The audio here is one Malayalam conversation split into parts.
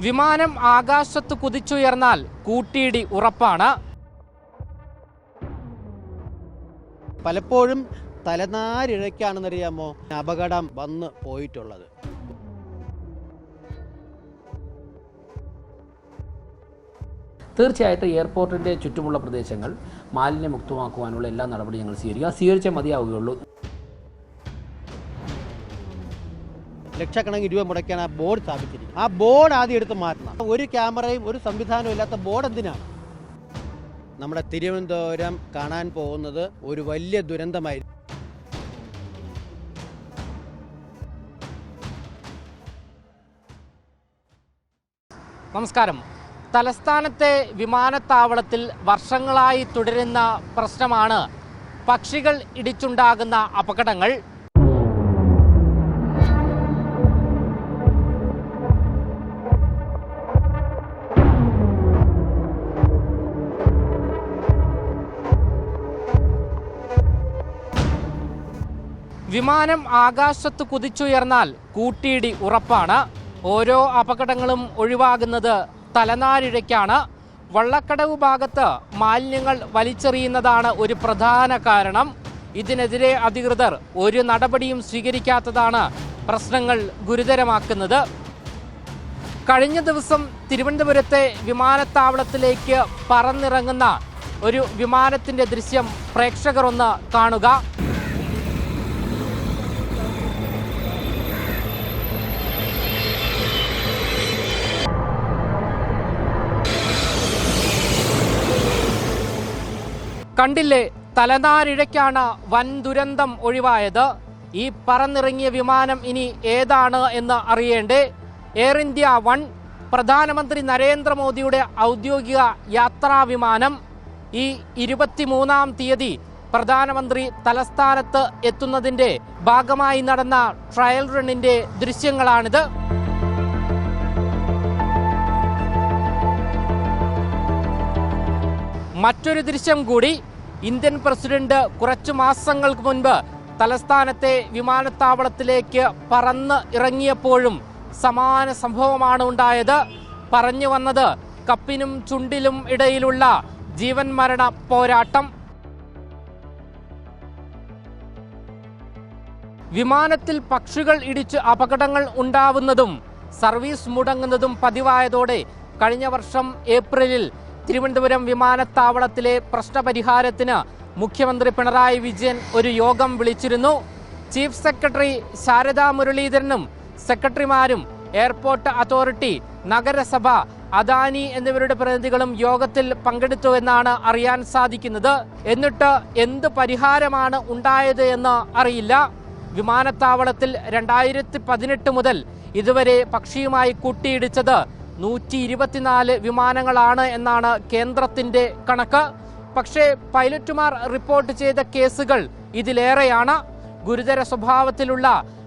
വിമാനം ആകാശത്ത് കുതിച്ചുയർന്നാൽ കൂട്ടിയിടി ഉറപ്പാണ്. പലപ്പോഴും തലനാരിഴയ്ക്കാണെന്നറിയാമോ? അപകടം വന്ന് പോയിട്ടുള്ളത്. തീർച്ചയായിട്ടും എയർപോർട്ടിന്റെ ചുറ്റുമുള്ള പ്രദേശങ്ങൾ മാലിന്യമുക്തമാക്കുവാനുള്ള എല്ലാ നടപടിയും ഞങ്ങൾ സ്വീകരിക്കുക സ്വീകരിച്ചേ മതിയാവുകയുള്ളൂ. ലക്ഷക്കണക്കിന് രൂപ മുടക്കിയാണ് ആ ബോർഡ് സ്ഥാപിച്ചിരിക്കുന്നത്. ആ ബോർഡ് ആദ്യം എടുത്ത് മാറ്റണം. ഒരു ക്യാമറയും ഒരു സംവിധാനവും ഇല്ലാത്ത ബോർഡ് എന്തിനാണ്? നമ്മുടെ തിരുവനന്തപുരം കാണാൻ പോകുന്നത് ഒരു വലിയ ദുരന്തമായിരുന്നു നമസ്കാരം. തലസ്ഥാനത്തെ വിമാനത്താവളത്തിൽ വർഷങ്ങളായി തുടരുന്ന പ്രശ്നമാണ്. പക്ഷികൾ ഇടിച്ചുണ്ടാകുന്ന അപകടങ്ങൾ വിമാനം ആകാശത്ത് കുതിച്ചുയർന്നാൽ കൂട്ടിയിടി ഉറപ്പാണ്. ഓരോ അപകടങ്ങളും ഒഴിവാകുന്നത് തലനാരിഴയ്ക്കാണ്. വള്ളക്കടവ് ഭാഗത്ത് മാലിന്യങ്ങൾ വലിച്ചെറിയുന്നതാണ് ഒരു പ്രധാന കാരണം. ഇതിനെതിരെ അധികൃതർ ഒരു നടപടിയും സ്വീകരിക്കാത്തതാണ് പ്രശ്നങ്ങൾ ഗുരുതരമാക്കുന്നത്. കഴിഞ്ഞ ദിവസം തിരുവനന്തപുരത്തെ വിമാനത്താവളത്തിലേക്ക് പറന്നിറങ്ങുന്ന ഒരു വിമാനത്തിന്റെ ദൃശ്യം പ്രേക്ഷകർ ഒന്ന് കാണുക. കണ്ടില്ലേ? തലനാരിഴയ്ക്കാണ് വൻ ദുരന്തം ഒഴിവായത്. ഈ പറന്നിറങ്ങിയ വിമാനം ഇനി ഏതാണ് എന്ന് അറിയേണ്ടേ? എയർ ഇന്ത്യ വൺ പ്രധാനമന്ത്രി നരേന്ദ്രമോദിയുടെ ഔദ്യോഗിക യാത്രാ വിമാനം ഈ ഇരുപത്തിമൂന്നാം തീയതി പ്രധാനമന്ത്രി തലസ്ഥാനത്ത് എത്തുന്നതിന്റെ ഭാഗമായി നടന്ന ട്രയൽ റണ്ണിന്റെ ദൃശ്യങ്ങളാണിത്. മറ്റൊരു ദൃശ്യം കൂടി ഇന്ത്യൻ പ്രസിഡന്റ് കുറച്ചു മാസങ്ങൾക്ക് മുൻപ് തലസ്ഥാനത്തെ വിമാനത്താവളത്തിലേക്ക് പറന്ന് ഇറങ്ങിയപ്പോഴും സമാന സംഭവമാണ് ഉണ്ടായത്. പറഞ്ഞു വന്നത് കപ്പിനും ചുണ്ടിലും ഇടയിലുള്ള ജീവൻ മരണ പോരാട്ടം. വിമാനത്തിൽ പക്ഷികൾ ഇടിച്ച് അപകടങ്ങൾ ഉണ്ടാവുന്നതും സർവീസ് മുടങ്ങുന്നതും പതിവായതോടെ കഴിഞ്ഞ വർഷം ഏപ്രിലിൽ തിരുവനന്തപുരം വിമാനത്താവളത്തിലെ പ്രശ്നപരിഹാരത്തിന് മുഖ്യമന്ത്രി പിണറായി വിജയൻ ഒരു യോഗം വിളിച്ചിരുന്നു. ചീഫ് സെക്രട്ടറി ശാരദാ മുരളീധരനും സെക്രട്ടറിമാരും എയർപോർട്ട് അതോറിറ്റി നഗരസഭ അദാനി എന്നിവരുടെ പ്രതിനിധികളും യോഗത്തിൽ പങ്കെടുത്തു എന്നാണ് അറിയാൻ സാധിക്കുന്നത്. എന്നിട്ട് എന്ത് പരിഹാരമാണ് ഉണ്ടായത് എന്ന് അറിയില്ല. വിമാനത്താവളത്തിൽ രണ്ടായിരത്തി പതിനെട്ട് മുതൽ ഇതുവരെ പക്ഷിയുമായി കൂട്ടിയിടിച്ചത് നൂറ്റി ഇരുപത്തിനാല് വിമാനങ്ങളാണ് എന്നാണ് കേന്ദ്രത്തിന്റെ കണക്ക്. പക്ഷേ പൈലറ്റുമാർ റിപ്പോർട്ട് ചെയ്ത കേസുകൾ ഇതിലേറെയാണ്. ഗുരുതര സ്വഭാവത്തിലുള്ള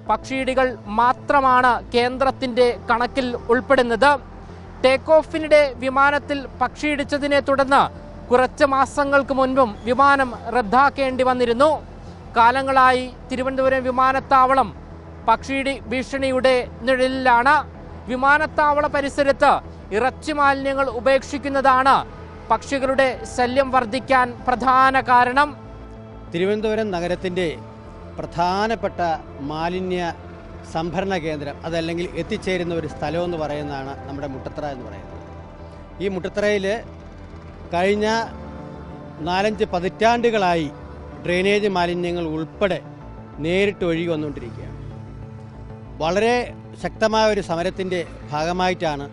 പക്ഷിയിടികൾ മാത്രമാണ് കേന്ദ്രത്തിന്റെ കണക്കിൽ ഉൾപ്പെടുന്നത്. ടേക്ക് ഓഫിനിടെ വിമാനത്തിൽ പക്ഷിയിടിച്ചതിനെ തുടർന്ന് കുറച്ച് മാസങ്ങൾക്ക് മുൻപും വിമാനം റദ്ദാക്കേണ്ടി വന്നിരുന്നു. കാലങ്ങളായി തിരുവനന്തപുരം വിമാനത്താവളം പക്ഷിയിടി ഭീഷണിയുടെ നിഴലിലാണ്. വിമാനത്താവള പരിസരത്ത് ഇറച്ചി മാലിന്യങ്ങൾ ഉപേക്ഷിക്കുന്നതാണ് പക്ഷികളുടെ ശല്യം വർദ്ധിക്കാൻ പ്രധാന കാരണം. തിരുവനന്തപുരം നഗരത്തിന്റെ പ്രധാനപ്പെട്ട മാലിന്യ സംഭരണ കേന്ദ്രം അതല്ലെങ്കിൽ എത്തിച്ചേരുന്ന ഒരു സ്ഥലമെന്ന് പറയുന്നതാണ് നമ്മുടെ മുട്ടത്തറ എന്ന് പറയുന്നത്. ഈ മുട്ടത്തറയിൽ കഴിഞ്ഞ നാലഞ്ച് പതിറ്റാണ്ടുകളായി ഡ്രെയിനേജ് മാലിന്യങ്ങൾ ഉൾപ്പെടെ നേരിട്ട് ഒഴുകി വന്നുകൊണ്ടിരിക്കുകയാണ്. വളരെ ശക്തമായ ഒരു സമരത്തിന്റെ ഭാഗമായിട്ടാണ്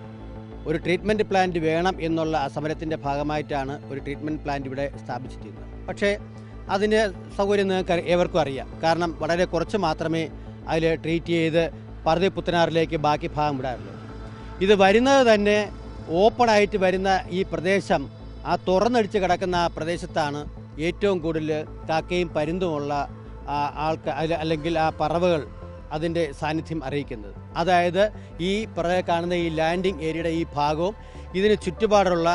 ഒരു ട്രീറ്റ്മെന്റ് പ്ലാന്റ് വേണം എന്നുള്ള ആ സമരത്തിന്റെ ഭാഗമായിട്ടാണ് ഒരു ട്രീറ്റ്മെന്റ് പ്ലാന്റ് ഇവിടെ സ്ഥാപിച്ചിരിക്കുന്നത് പക്ഷേ അതിന്റെ സൗകര്യം നിങ്ങൾക്ക് ഏവർക്കും അറിയാം. കാരണം വളരെ കുറച്ച് മാത്രമേ അതിൽ ട്രീറ്റ് ചെയ്ത് പറുതി പുത്തനാറിലേക്ക് ബാക്കി ഭാഗം വിടാറുള്ളൂ. ഇത് വരുന്നത് തന്നെ ഓപ്പണായിട്ട് വരുന്ന ഈ പ്രദേശം ആ തുറന്നടിച്ച് കിടക്കുന്ന ആ പ്രദേശത്താണ് ഏറ്റവും കൂടുതൽ കാക്കയും പരുന്തുമുള്ള ആൾക്കാർ അല്ലെങ്കിൽ ആ പറവകൾ അതിന്റെ സാന്നിധ്യം അറിയിക്കുന്നത്. അതായത് ഈ പുറകെ കാണുന്ന ഈ ലാൻഡിംഗ് ഏരിയയുടെ ഈ ഭാഗവും ഇതിന് ചുറ്റുപാടുള്ള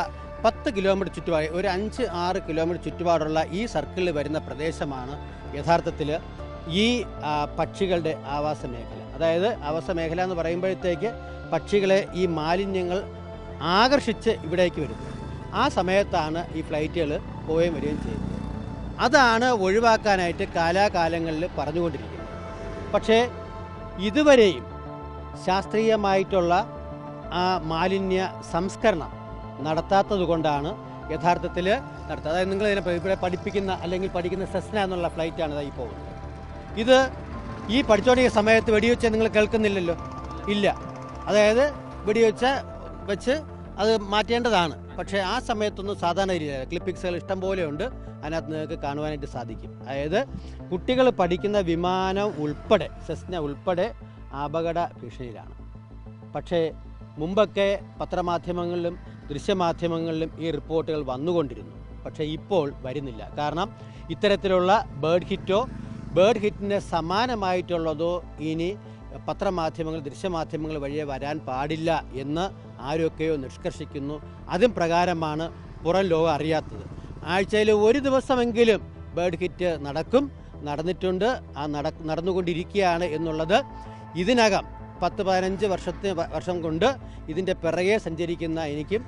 പത്ത് കിലോമീറ്റർ ചുറ്റുപാട് ഒരു അഞ്ച് ആറ് കിലോമീറ്റർ ചുറ്റുപാടുള്ള ഈ സർക്കിളിൽ വരുന്ന പ്രദേശമാണ് യഥാർത്ഥത്തിൽ ഈ പക്ഷികളുടെ ആവാസ മേഖല. അതായത് ആവാസ മേഖല എന്ന് പറയുമ്പോഴത്തേക്ക് പക്ഷികളെ ഈ മാലിന്യങ്ങൾ ആകർഷിച്ച് ഇവിടേക്ക് വരുന്നത്. ആ സമയത്താണ് ഈ ഫ്ലൈറ്റുകൾ പോവുകയും വരികയും ചെയ്യുന്നത്. അതാണ് ഒഴിവാക്കാനായിട്ട് കാലാകാലങ്ങളിൽ പറഞ്ഞുകൊണ്ടിരിക്കുന്നത്. പക്ഷേ ഇതുവരെയും ശാസ്ത്രീയമായിട്ടുള്ള ആ മാലിന്യ സംസ്കരണം നടത്താത്തത് കൊണ്ടാണ് യഥാർത്ഥത്തിൽ നടത്തുക. അതായത് നിങ്ങൾ ഇതിനെ ഇവിടെ പഠിപ്പിക്കുന്ന അല്ലെങ്കിൽ പഠിക്കുന്ന സെസ്ന എന്നുള്ള ഫ്ലൈറ്റാണ് ഇതായി പോകുന്നത്. ഇത് ഈ പഠിച്ചുകൊണ്ടിരിക്കുന്ന സമയത്ത് വെടിവെച്ച് നിങ്ങൾ കേൾക്കുന്നില്ലല്ലോ? ഇല്ല. അതായത് വെടിവെച്ച വെച്ച് അത് മാറ്റേണ്ടതാണ്. പക്ഷേ ആ സമയത്തൊന്നും സാധാരണ രീതിയിലല്ല ക്ലിപ്പിക്സുകൾ ഇഷ്ടം പോലെ ഉണ്ട്. അതിനകത്ത് നിങ്ങൾക്ക് കാണുവാനായിട്ട് സാധിക്കും. അതായത് കുട്ടികൾ പഠിക്കുന്ന വിമാനം ഉൾപ്പെടെ സെസ്ന ഉൾപ്പെടെ അപകട ഭീഷണിയിലാണ്. പക്ഷേ മുമ്പൊക്കെ പത്രമാധ്യമങ്ങളിലും ദൃശ്യമാധ്യമങ്ങളിലും ഈ റിപ്പോർട്ടുകൾ വന്നുകൊണ്ടിരുന്നു. പക്ഷേ ഇപ്പോൾ വരുന്നില്ല. കാരണം ഇത്തരത്തിലുള്ള ബേർഡ് ഹിറ്റോ ബേർഡ് ഹിറ്റിന് സമാനമായിട്ടുള്ളതോ ഇനി പത്രമാധ്യമങ്ങൾ ദൃശ്യമാധ്യമങ്ങൾ വഴിയെ വരാൻ പാടില്ല എന്ന് ആരൊക്കെയോ നിഷ്കർഷിക്കുന്നു. അതും പ്രകാരമാണ് പുറം ലോകം അറിയാത്തത്. ആഴ്ചയിൽ ഒരു ദിവസമെങ്കിലും ബേർഡ് ഹിറ്റ് നടക്കും നടന്നിട്ടുണ്ട് ആ നട നടന്നുകൊണ്ടിരിക്കുകയാണ് എന്നുള്ളത് ഇതിനകം പത്ത് പതിനഞ്ച് വർഷത്തെ വർഷം കൊണ്ട് ഇതിന്റെ പിറകെ സഞ്ചരിക്കുന്ന എനിക്കും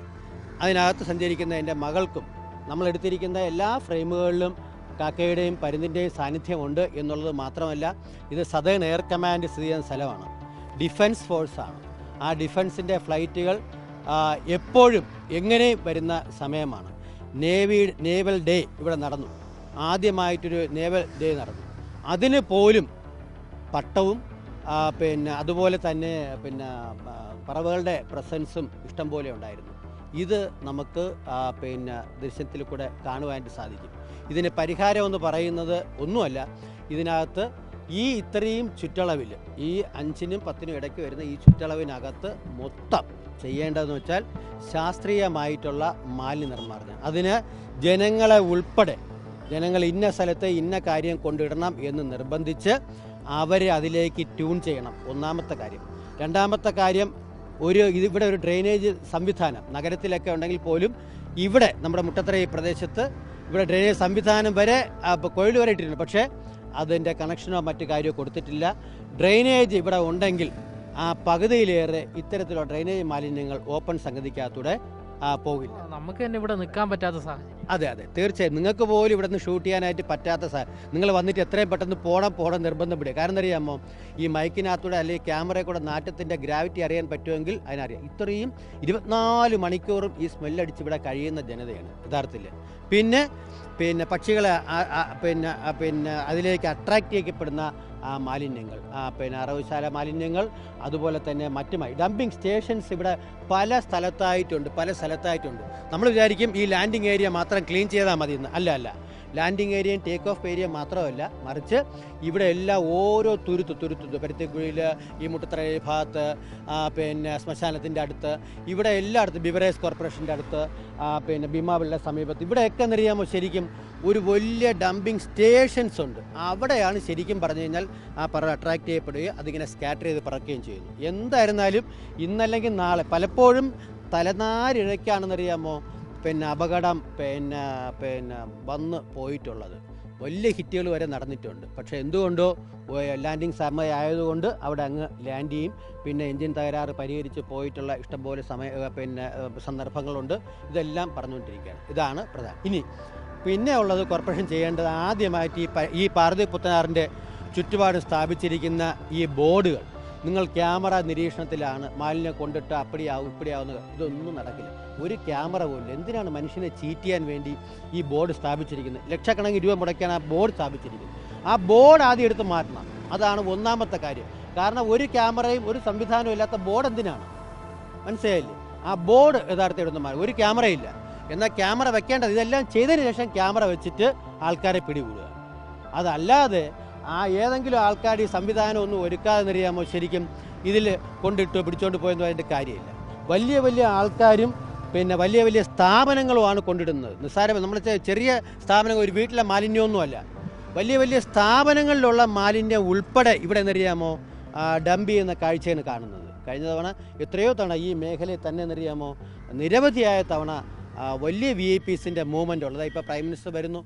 അതിനകത്ത് സഞ്ചരിക്കുന്ന എന്റെ മകൾക്കും നമ്മളെടുത്തിരിക്കുന്ന എല്ലാ ഫ്രെയിമുകളിലും കാക്കയുടെയും പരുന്തിന്റെയും സാന്നിധ്യമുണ്ട് എന്നുള്ളത് മാത്രമല്ല ഇത് സദേൺ എയർ കമാൻഡ് സ്ഥിതി ചെയ്യുന്ന സ്ഥലമാണ്. ഡിഫൻസ് ഫോഴ്സാണ്. ആ ഡിഫൻസിന്റെ ഫ്ലൈറ്റുകൾ എപ്പോഴും എങ്ങനെയും വരുന്ന സമയമാണ്. നേവി നേവൽ ഡേ ഇവിടെ നടന്നു. ആദ്യമായിട്ടൊരു നേവൽ ഡേ നടന്നു. അതിന് പോലും പട്ടവും പിന്നെ അതുപോലെ തന്നെ പിന്നെ പറവുകളുടെ പ്രസൻസും ഇഷ്ടം പോലെ ഉണ്ടായിരുന്നു. ഇത് നമുക്ക് പിന്നെ ദൃശ്യത്തിൽ കൂടെ കാണുവാനായിട്ട് സാധിക്കും. ഇതിന് പരിഹാരം എന്ന് പറയുന്നത് ഒന്നുമല്ല. ഇതിനകത്ത് ഈ ഇത്രയും ചുറ്റളവിൽ ഈ അഞ്ചിനും പത്തിനും ഇടയ്ക്ക് വരുന്ന ഈ ചുറ്റളവിനകത്ത് മൊത്തം ചെയ്യേണ്ടതെന്ന് വെച്ചാൽ ശാസ്ത്രീയമായിട്ടുള്ള മാലിന്യനിർമ്മാർജനം. അതിന് ജനങ്ങളെ ഉൾപ്പെടെ ജനങ്ങൾ ഇന്ന സ്ഥലത്ത് ഇന്ന കാര്യം കൊണ്ടിടണം എന്ന് നിർബന്ധിച്ച് അവരെ അതിലേക്ക് ട്യൂൺ ചെയ്യണം. ഒന്നാമത്തെ കാര്യം. രണ്ടാമത്തെ കാര്യം ഒരു ഇവിടെ ഒരു ഡ്രെയിനേജ് സംവിധാനം നഗരത്തിലൊക്കെ ഉണ്ടെങ്കിൽ പോലും ഇവിടെ നമ്മുടെ മുട്ടത്തറ ഈ പ്രദേശത്ത് ഇവിടെ ഡ്രെയിനേജ് സംവിധാനം വരെ കൊഴിൽ വരെ ഇട്ടിട്ടുണ്ട്. പക്ഷേ അതിന്റെ കണക്ഷനോ മറ്റു കാര്യമോ കൊടുത്തിട്ടില്ല. ഡ്രെയിനേജ് ഇവിടെ ഉണ്ടെങ്കിൽ ആ പകുതിയിലേറെ ഇത്തരത്തിലുള്ള ഡ്രെയിനേജ് മാലിന്യങ്ങൾ ഓപ്പൺ സംഗതിക്കകത്തൂടെ പോകില്ല. നമുക്ക് തന്നെ ഇവിടെ നിൽക്കാൻ പറ്റാത്ത സാഹചര്യം. അതെ അതെ. തീർച്ചയായും. നിങ്ങൾക്ക് പോലും ഇവിടെ നിന്ന് ഷൂട്ട് ചെയ്യാനായിട്ട് പറ്റാത്ത സാർ നിങ്ങൾ വന്നിട്ട് എത്രയും പെട്ടെന്ന് പോണം പോണം നിർബന്ധം പിടിക്കുക കാരണം അറിയാമോ? ഈ മൈക്കിനകത്തൂടെ അല്ലെങ്കിൽ ക്യാമറയിൽ കൂടെ നാറ്റത്തിന്റെ ഗ്രാവിറ്റി അറിയാൻ പറ്റുമെങ്കിൽ അതിനറിയാം. ഇത്രയും ഇരുപത്തിനാല് മണിക്കൂറും ഈ സ്മെല്ലടിച്ച് ഇവിടെ കഴിയുന്ന ജനതയാണ്. യഥാർത്ഥത്തിൽ. പിന്നെ പിന്നെ പക്ഷികളെ പിന്നെ പിന്നെ അതിലേക്ക് അട്രാക്റ്റ് ചെയ്യപ്പെടുന്ന മാലിന്യങ്ങൾ ആ പിന്നെ അറവുശാല മാലിന്യങ്ങൾ അതുപോലെ തന്നെ മറ്റുമായി. ഡംപിങ് സ്റ്റേഷൻസ് ഇവിടെ പല സ്ഥലത്തായിട്ടുണ്ട് പല സ്ഥലത്തായിട്ടുണ്ട്. നമ്മൾ വിചാരിക്കും ഈ ലാൻഡിംഗ് ഏരിയ മാത്രം ക്ലീൻ ചെയ്താൽ മതി അല്ല അല്ല. ലാൻഡിംഗ് ഏരിയയും ടേക്ക് ഓഫ് ഏരിയ മാത്രമല്ല മറിച്ച് ഇവിടെ എല്ലാ ഓരോ തുരുത്ത് തുരുത്ത് പരുത്തിക്കുഴിയിൽ ഈ മുട്ടത്തറ ഭാഗത്ത് പിന്നെ ശ്മശാനത്തിന്റെ അടുത്ത് ഇവിടെ എല്ലായിടത്തും ബിവറേജ് കോർപ്പറേഷന്റെ അടുത്ത് പിന്നെ ഭീമാവിളുടെ സമീപത്ത് ഇവിടെയൊക്കെ എന്നറിയാമോ ശരിക്കും ഒരു വലിയ ഡംപിങ് സ്റ്റേഷൻസ് ഉണ്ട്. അവിടെയാണ് ശരിക്കും പറഞ്ഞു കഴിഞ്ഞാൽ ആ പറ അട്രാക്ട് ചെയ്യപ്പെടുകയും അതിങ്ങനെ സ്കാറ്റർ ചെയ്ത് പറക്കുകയും ചെയ്യുന്നു എന്തായിരുന്നാലും ഇന്നല്ലെങ്കിൽ നാളെ പലപ്പോഴും തലനാരിഴയ്ക്കാണെന്നറിയാമോ പിന്നെ അപകടം പിന്നെ പിന്നെ വന്ന് പോയിട്ടുള്ളത്. വലിയ ഹിറ്റുകൾ വരെ നടന്നിട്ടുണ്ട്. പക്ഷേ എന്തുകൊണ്ടോ ലാൻഡിങ് സമയമായതുകൊണ്ട് അവിടെ അങ്ങ് ലാൻഡ് ചെയ്യും. പിന്നെ എൻജിൻ തകരാറ് പരിഹരിച്ച് പോയിട്ടുള്ള ഇഷ്ടംപോലെ സമയ പിന്നെ സന്ദർഭങ്ങളുണ്ട്. ഇതെല്ലാം പറഞ്ഞുകൊണ്ടിരിക്കുകയാണ്. ഇതാണ് പ്രധാനം. ഇനി പിന്നെ ഉള്ളത് കോർപ്പറേഷൻ ചെയ്യേണ്ടത് ആദ്യമായിട്ട് ഈ ഈ പാർവതി പുത്തനാറിന്റെ ചുറ്റുപാട് സ്ഥാപിച്ചിരിക്കുന്ന ഈ ബോർഡുകൾ. നിങ്ങൾ ക്യാമറ നിരീക്ഷണത്തിലാണ് മാലിന്യം കൊണ്ടിട്ട് അപ്പടിയാവും ഇപ്പടിയാവുന്നത് ഇതൊന്നും നടക്കില്ല. ഒരു ക്യാമറ പോലും എന്തിനാണ് മനുഷ്യനെ ചീറ്റ് ചെയ്യാൻ വേണ്ടി ഈ ബോർഡ് സ്ഥാപിച്ചിരിക്കുന്നത്? ലക്ഷക്കണക്കിന് രൂപ മുടക്കാൻ ആ ബോർഡ് സ്ഥാപിച്ചിരിക്കുന്നത്. ആ ബോർഡ് ആദ്യം എടുത്ത് മാറ്റണം. അതാണ് ഒന്നാമത്തെ കാര്യം. കാരണം ഒരു ക്യാമറയും ഒരു സംവിധാനവും ഇല്ലാത്ത ബോർഡ് എന്തിനാണ്? മനസ്സിലായില്ലേ? ആ ബോർഡ് യഥാർത്ഥം എടുത്ത് മാറും ഒരു ക്യാമറയില്ല എന്നാൽ ക്യാമറ വെക്കേണ്ടത് ഇതെല്ലാം ചെയ്തതിന് ശേഷം ക്യാമറ വെച്ചിട്ട് ആൾക്കാരെ പിടികൂടുക. അതല്ലാതെ ആ ഏതെങ്കിലും ആൾക്കാർ ഈ സംവിധാനം ഒന്നും ഒരുക്കാതെ അറിയാമോ ശരിക്കും? ഇതിൽ കൊണ്ടിട്ട് പിടിച്ചോണ്ട് പോയെന്നോ അതിന്റെ കാര്യമില്ല. വലിയ വലിയ ആൾക്കാരും പിന്നെ വലിയ വലിയ സ്ഥാപനങ്ങളുമാണ് കൊണ്ടിടുന്നത്. നിസ്സാരം നമ്മൾ ചെറിയ സ്ഥാപനങ്ങൾ ഒരു വീട്ടിലെ മാലിന്യമൊന്നുമല്ല. വലിയ വലിയ സ്ഥാപനങ്ങളിലുള്ള മാലിന്യം ഉൾപ്പെടെ ഇവിടെ എന്നറിയാമോ? ഡംപ് ചെയ്യുന്ന കാഴ്ചയാണ് കാണുന്നത്. കഴിഞ്ഞ തവണ എത്രയോ തവണ ഈ മേഖലയിൽ തന്നെ എന്നറിയാമോ? നിരവധിയായ തവണ വലിയ വി ഐ പീസിന്റെ മൂവ്മെന്റ് ഉള്ളത്. ഇപ്പോൾ പ്രൈം മിനിസ്റ്റർ വരുന്നു.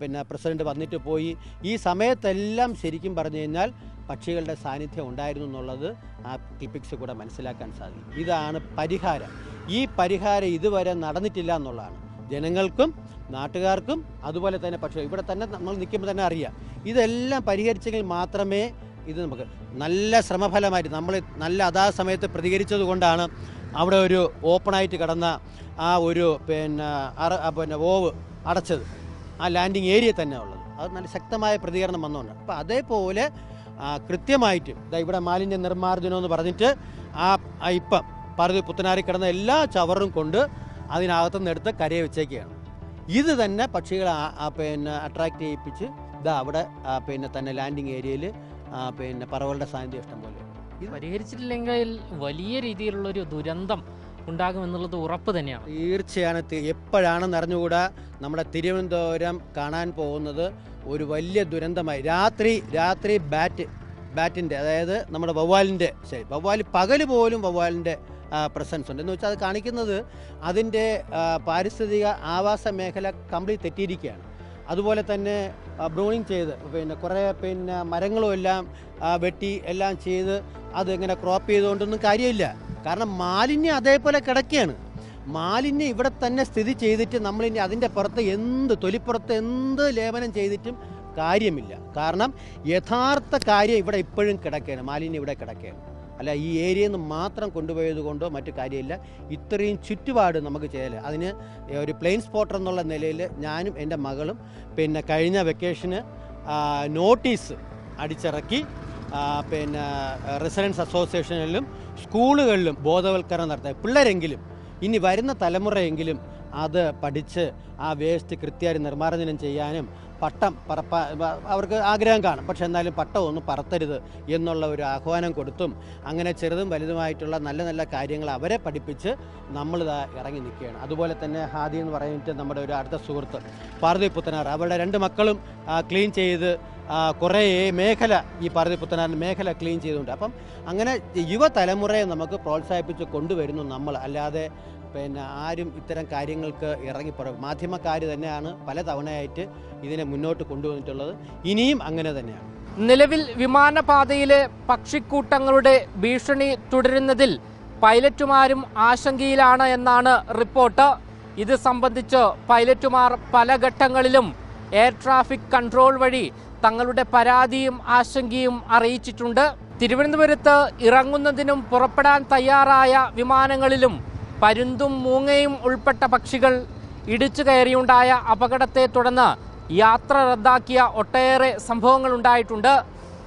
പിന്നെ പ്രസിഡന്റ് വന്നിട്ട് പോയി. ഈ സമയത്തെല്ലാം ശരിക്കും പറഞ്ഞു കഴിഞ്ഞാൽ പക്ഷികളുടെ സാന്നിധ്യം ഉണ്ടായിരുന്നു എന്നുള്ളത് ആ ക്ലിപ്പിക്സ് കൂടെ മനസ്സിലാക്കാൻ സാധിക്കും. ഇതാണ് പരിഹാരം. ഈ പരിഹാരം ഇതുവരെ നടന്നിട്ടില്ല എന്നുള്ളതാണ്. ജനങ്ങൾക്കും നാട്ടുകാർക്കും അതുപോലെ തന്നെ പക്ഷേ ഇവിടെ തന്നെ നമ്മൾ നിൽക്കുമ്പോൾ തന്നെ അറിയാം. ഇതെല്ലാം പരിഹരിച്ചെങ്കിൽ മാത്രമേ ഇത് നമുക്ക് നല്ല ശ്രമഫലമായിട്ട് നമ്മൾ നല്ല അതാ സമയത്ത് പ്രതികരിച്ചത് കൊണ്ടാണ് അവിടെ ഒരു ഓപ്പണായിട്ട് കിടന്ന ആ ഒരു പിന്നെ അറ പിന്നെ ഓവ് അടച്ചത്. ആ ലാൻഡിങ് ഏരിയ തന്നെ ഉള്ളത്. അത് നല്ല ശക്തമായ പ്രതികരണം വന്നുകൊണ്ട് അപ്പോൾ അതേപോലെ കൃത്യമായിട്ട് ഇവിടെ മാലിന്യ നിർമ്മാർജനം എന്ന് പറഞ്ഞിട്ട് ആ ഇപ്പം പറഞ്ഞ് പുത്തനാരി കിടന്ന എല്ലാ ചവറും കൊണ്ട് അതിനകത്തു നിന്നെടുത്ത് കരയെ വെച്ചേക്കുകയാണ് ഇത് തന്നെ പക്ഷികളെ പിന്നെ അട്രാക്റ്റ് ചെയ്യിപ്പിച്ച് ഇതാ അവിടെ പിന്നെ തന്നെ ലാൻഡിങ് ഏരിയയിൽ പിന്നെ പറവകളുടെ സാന്നിധ്യം ഇഷ്ടം പോലെ ഇത് പരിഹരിച്ചിട്ടില്ലെങ്കിൽ വലിയ രീതിയിലുള്ള ഒരു ദുരന്തം ഉണ്ടാകുമെന്നുള്ളത് ഉറപ്പ് തന്നെയാണ്. തീർച്ചയാണ്. എപ്പോഴാണെന്ന് അറിഞ്ഞുകൂടാ നമ്മുടെ തിരുവനന്തപുരം കാണാൻ പോകുന്നത് ഒരു വലിയ ദുരന്തമായി. രാത്രി രാത്രി ബാറ്റ് ബാറ്റിന്റെ അതായത് നമ്മുടെ വവ്വാലിന്റെ ശരി വവ്വാൽ പകൽ പോലും വവ്വാലിന്റെ പ്രസൻസ് ഉണ്ട്. എന്ന് വെച്ചാൽ അത് കാണിക്കുന്നത് അതിന്റെ പാരിസ്ഥിതിക ആവാസ മേഖല കംപ്ലീറ്റ് തെറ്റിയിരിക്കുകയാണ്. അതുപോലെ തന്നെ ബ്രൂണിങ് ചെയ്ത് പിന്നെ കുറേ പിന്നെ മരങ്ങളും എല്ലാം വെട്ടി എല്ലാം ചെയ്ത് അതിങ്ങനെ ക്രോപ്പ് ചെയ്തുകൊണ്ടൊന്നും കാര്യമില്ല. കാരണം മാലിന്യം അതേപോലെ കിടക്കുകയാണ്. മാലിന്യം ഇവിടെ തന്നെ സ്ഥിതി ചെയ്തിട്ട് നമ്മളിനി അതിന്റെ പുറത്ത് എന്ത് തൊലിപ്പുറത്ത് എന്ത് ലേപനം ചെയ്തിട്ടും കാര്യമില്ല. കാരണം യഥാർത്ഥ കാര്യം ഇവിടെ ഇപ്പോഴും കിടക്കുകയാണ്. മാലിന്യം ഇവിടെ കിടക്കുകയാണ്. അല്ല ഈ ഏരിയയിൽ നിന്ന് മാത്രം കൊണ്ടുപോയത് കൊണ്ടോ മറ്റു കാര്യമില്ല. ഇത്രയും ചുറ്റുപാട് നമുക്ക് ചെയ്യൽ. അതിന് ഒരു പ്ലെയിൻ സ്പോട്ടർ എന്നുള്ള നിലയിൽ ഞാനും എന്റെ മകളും പിന്നെ കഴിഞ്ഞ വെക്കേഷന് നോട്ടീസ് അടിച്ചിറക്കി പിന്നെ റെസിഡൻസ് അസോസിയേഷനിലും സ്കൂളുകളിലും ബോധവൽക്കരണം നടത്തുക പിള്ളേരെങ്കിലും ഇനി വരുന്ന തലമുറയെങ്കിലും അത് പഠിച്ച് ആ വേസ്റ്റ് കൃത്യമായി നിർമ്മാർജനം ചെയ്യാനും പട്ടം പറപ്പ അവർക്ക് ആഗ്രഹം കാണും. പക്ഷെ എന്നാലും പട്ടം ഒന്നും പറത്തരുത് എന്നുള്ള ഒരു ആഹ്വാനം കൊടുത്തും അങ്ങനെ ചെറുതും വലുതുമായിട്ടുള്ള നല്ല നല്ല കാര്യങ്ങൾ അവരെ പഠിപ്പിച്ച് നമ്മളിതാ ഇറങ്ങി നിൽക്കുകയാണ്. അതുപോലെ തന്നെ ഹാദി എന്ന് പറഞ്ഞിട്ട് നമ്മുടെ ഒരു അടുത്ത സുഹൃത്ത് പാർവതി പുത്തനാർ. അവരുടെ രണ്ട് മക്കളും ക്ലീൻ ചെയ്ത് കുറേ മേഖല ഈ പാർവതി പുത്തനാറിന്റെ മേഖല ക്ലീൻ ചെയ്തുകൊണ്ട്. അപ്പം അങ്ങനെ യുവതലമുറയെ നമുക്ക് പ്രോത്സാഹിപ്പിച്ച് കൊണ്ടുവരുന്നു നമ്മൾ. അല്ലാതെ പിന്നെ ആരും ഇത്തരം കാര്യങ്ങൾക്ക് ഇറങ്ങിപ്പുറം മാധ്യമക്കാർ തന്നെയാണ് പല തവണയായിട്ട് ഇതിനെ മുന്നോട്ട് കൊണ്ടുവന്നിട്ടുള്ളത്. ഇനിയും അങ്ങനെ തന്നെയാണ്. നിലവിൽ വിമാനപാതയിലെ പക്ഷിക്കൂട്ടങ്ങളുടെ ഭീഷണി തുടരുന്നതിൽ പൈലറ്റുമാരും ആശങ്കയിലാണ് എന്നാണ് റിപ്പോർട്ട്. ഇത് സംബന്ധിച്ച് പൈലറ്റുമാർ പല ഘട്ടങ്ങളിലും എയർ ട്രാഫിക് കൺട്രോൾ വഴി തങ്ങളുടെ പരാതിയും ആശങ്കയും അറിയിച്ചിട്ടുണ്ട്. തിരുവനന്തപുരത്ത് ഇറങ്ങുന്നതിനും പുറപ്പെടാൻ തയ്യാറായ വിമാനങ്ങളിലും പരുന്തും മൂങ്ങയും ഉൾപ്പെട്ട പക്ഷികൾ ഇടിച്ചു കയറിയുണ്ടായ അപകടത്തെ തുടർന്ന് യാത്ര റദ്ദാക്കിയ ഒട്ടേറെ സംഭവങ്ങൾ ഉണ്ടായിട്ടുണ്ട്.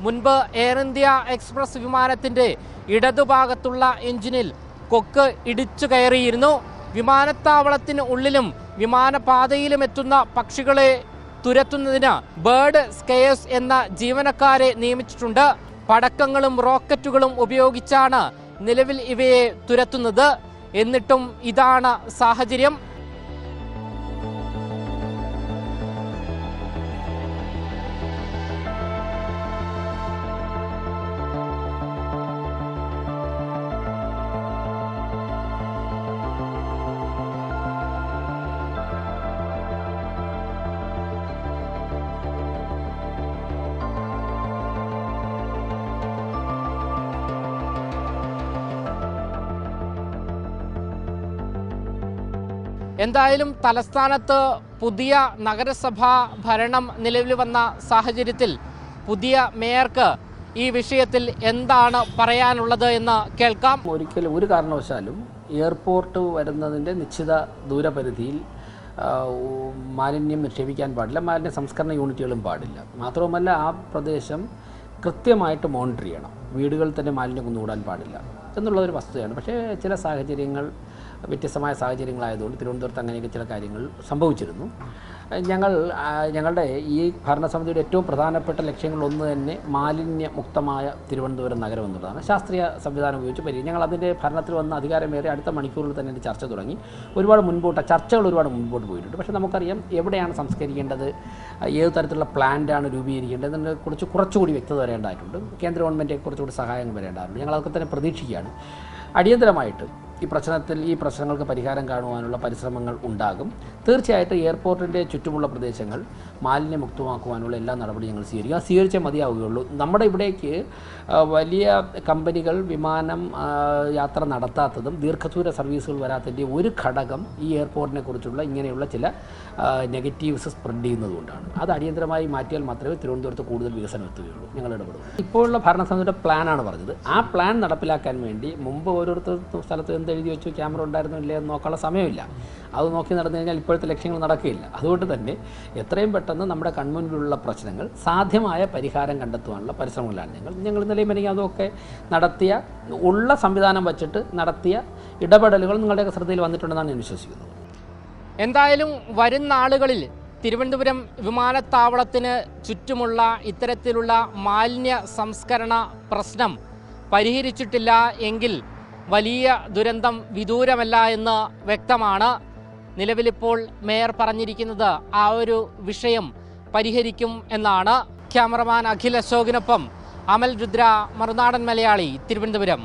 മുൻപ് എയർ ഇന്ത്യ എക്സ്പ്രസ് വിമാനത്തിന്റെ ഇടതുഭാഗത്തുള്ള എഞ്ചിനിൽ കൊക്ക് ഇടിച്ചു കയറിയിരുന്നു. വിമാനത്താവളത്തിന് ഉള്ളിലും വിമാനപാതയിലും എത്തുന്ന പക്ഷികളെ തുരത്തുന്നതിന് ബേർഡ് സ്കെയേഴ്സ് എന്ന ജീവനക്കാരെ നിയമിച്ചിട്ടുണ്ട്. പടക്കങ്ങളും റോക്കറ്റുകളും ഉപയോഗിച്ചാണ് നിലവിൽ ഇവയെ തുരത്തുന്നത്. എന്നിട്ടും ഇതാണ് സാഹചര്യം. എന്തായാലും തലസ്ഥാനത്ത് പുതിയ നഗരസഭാ ഭരണം നിലവിൽ വന്ന സാഹചര്യത്തിൽ പുതിയ മേയർക്ക് ഈ വിഷയത്തിൽ എന്താണ് പറയാനുള്ളത് എന്ന് കേൾക്കാം. ഒരിക്കലും ഒരു കാരണവശാലും എയർപോർട്ട് വരുന്നതിന്റെ നിശ്ചിത ദൂരപരിധിയിൽ മാലിന്യം നിക്ഷേപിക്കാൻ പാടില്ല മാലിന്യ സംസ്കരണ യൂണിറ്റുകളും പാടില്ല. മാത്രവുമല്ല ആ പ്രദേശം കൃത്യമായിട്ട് മോണിറ്റർ ചെയ്യണം. വീടുകളിൽ തന്നെ മാലിന്യം കുന്നുകൂടാൻ പാടില്ല എന്നുള്ളൊരു വസ്തുതയാണ്. പക്ഷേ ചില സാഹചര്യങ്ങൾ വ്യത്യസ്തമായ സാഹചര്യങ്ങളായതുകൊണ്ട് തിരുവനന്തപുരത്ത് അങ്ങനെയൊക്കെ ചില കാര്യങ്ങൾ സംഭവിച്ചിരുന്നു. ഞങ്ങൾ ഞങ്ങളുടെ ഈ ഭരണസമിതിയുടെ ഏറ്റവും പ്രധാനപ്പെട്ട ലക്ഷ്യങ്ങളൊന്ന് തന്നെ മാലിന്യമുക്തമായ തിരുവനന്തപുരം നഗരം എന്നുള്ളതാണ്. ശാസ്ത്രീയ സംവിധാനം ഉപയോഗിച്ച് പരിഹരിക്കും ഞങ്ങൾ അതിന്റെ ഭരണത്തിൽ വന്ന അധികാരമേറെ അടുത്ത മണിക്കൂറിൽ തന്നെ അതിന്റെ ചർച്ച തുടങ്ങി. ഒരുപാട് മുൻപോട്ട് ചർച്ചകൾ ഒരുപാട് മുൻപോട്ട് പോയിട്ടുണ്ട്. പക്ഷേ നമുക്കറിയാം എവിടെയാണ് സംസ്കരിക്കേണ്ടത് ഏത് തരത്തിലുള്ള പ്ലാന്റാണ് രൂപീകരിക്കേണ്ടത് എന്നതിനെക്കുറിച്ച് കുറച്ചുകൂടി വ്യക്തത വരേണ്ടതായിട്ടുണ്ട്. കേന്ദ്ര ഗവൺമെന്റ് കുറച്ചുകൂടി സഹായങ്ങൾ വരേണ്ടതായിട്ടുണ്ട്. ഞങ്ങൾ അതൊക്കെ തന്നെ പ്രതീക്ഷിക്കുകയാണ്. അടിയന്തരമായിട്ട് ഈ പ്രശ്നത്തിൽ ഈ പ്രശ്നങ്ങൾക്ക് പരിഹാരം കാണുവാനുള്ള പരിശ്രമങ്ങൾ ഉണ്ടാകും. തീർച്ചയായിട്ടും എയർപോർട്ടിന്റെ ചുറ്റുമുള്ള പ്രദേശങ്ങൾ മാലിന്യമുക്തമാക്കുവാനുള്ള എല്ലാ നടപടിയും ഞങ്ങൾ സ്വീകരിക്കും. അത് സ്വീകരിച്ചേ മതിയാവുകയുള്ളൂ. നമ്മുടെ ഇവിടേക്ക് വലിയ കമ്പനികൾ വിമാനം യാത്ര നടത്താത്തതും ദീർഘദൂര സർവീസുകൾ വരാത്തതിന്റെ ഒരു ഘടകം ഈ എയർപോർട്ടിനെ കുറിച്ചുള്ള ഇങ്ങനെയുള്ള ചില നെഗറ്റീവ്സ് സ്പ്രെഡ് ചെയ്യുന്നതുകൊണ്ടാണ്. അത് അടിയന്തരമായി മാറ്റിയാൽ മാത്രമേ തിരുവനന്തപുരത്ത് കൂടുതൽ വികസനം എത്തുകയുള്ളൂ. ഞങ്ങൾ ഇടപെടും. ഇപ്പോഴുള്ള ഭരണസമിതിയുടെ പ്ലാനാണ് പറഞ്ഞത്. ആ പ്ലാൻ നടപ്പിലാക്കാൻ വേണ്ടി മുമ്പ് ഓരോരുത്തർ സ്ഥലത്ത് എന്ത് എഴുതി വെച്ചു ക്യാമറ ഉണ്ടായിരുന്നോ ഇല്ലേ എന്ന് നോക്കാനുള്ള സമയമില്ല. അത് നോക്കി നടന്നു കഴിഞ്ഞാൽ ഇപ്പോഴത്തെ ലക്ഷ്യങ്ങൾ നടക്കുകയില്ല അതുകൊണ്ട് തന്നെ എത്രയും പെട്ടെന്ന് നമ്മുടെ കൺമുൻപിലുള്ള പ്രശ്നങ്ങൾ സാധ്യമായ പരിഹാരം കണ്ടെത്തുവാനുള്ള പരിശ്രമങ്ങളാണ് ഞങ്ങൾ. ഞങ്ങൾ ഇന്നലെയും എനിക്ക് അതൊക്കെ നടത്തിയ ഉള്ള സംവിധാനം വച്ചിട്ട് നടത്തിയ ഇടപെടലുകൾ നിങ്ങളുടെയൊക്കെ ശ്രദ്ധയിൽ വന്നിട്ടുണ്ടെന്നാണ് ഞാൻ വിശ്വസിക്കുന്നത് എന്തായാലും വരും നാളുകളിൽ തിരുവനന്തപുരം വിമാനത്താവളത്തിന് ചുറ്റുമുള്ള ഇത്തരത്തിലുള്ള മാലിന്യ സംസ്കരണ പ്രശ്നം പരിഹരിച്ചിട്ടില്ല എങ്കിൽ വലിയ ദുരന്തം വിദൂരമല്ല എന്ന് വ്യക്തമാണ്. നിലവിലിപ്പോൾ മേയർ പറഞ്ഞിരിക്കുന്നത് ആ ഒരു വിഷയം പരിഹരിക്കും എന്നാണ്. ക്യാമറമാൻ അഖിൽ അശോകിനൊപ്പം അമൽ രുദ്ര മറുനാടൻ മലയാളി തിരുവനന്തപുരം.